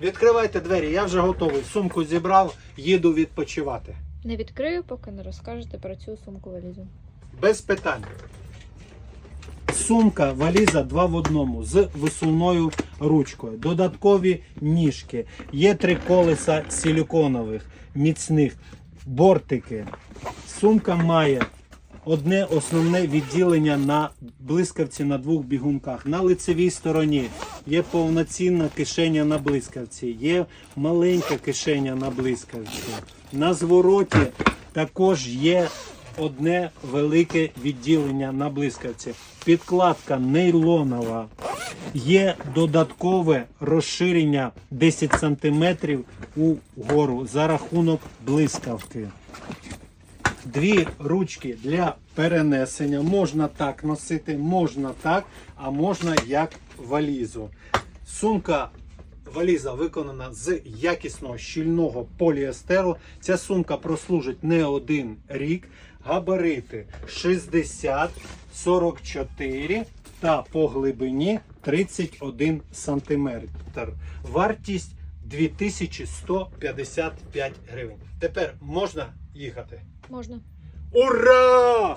Відкривайте двері, я вже готовий. Сумку зібрав, їду відпочивати. Не відкрию, поки не розкажете про цю сумку валізу. Без питань. Сумка валіза 2 в одному з висувною ручкою. Додаткові ніжки. Є три колеса силіконових, міцних, бортики. Сумка має одне основне відділення на блискавці на двох бігунках. На лицевій стороні є повноцінна кишеня на блискавці, є маленька кишеня на блискавці. На звороті також є одне велике відділення на блискавці. Підкладка нейлонова. Є додаткове розширення 10 см угору за рахунок блискавки. Дві ручки для перенесення. Можна так носити, можна так, а можна як валізу. Сумка валіза виконана з якісного щільного поліестеру. Ця сумка прослужить не один рік. Габарити 60, 44 та по глибині 31 см. Вартість 2155 гривень. Тепер можна їхати. Можна. Ура!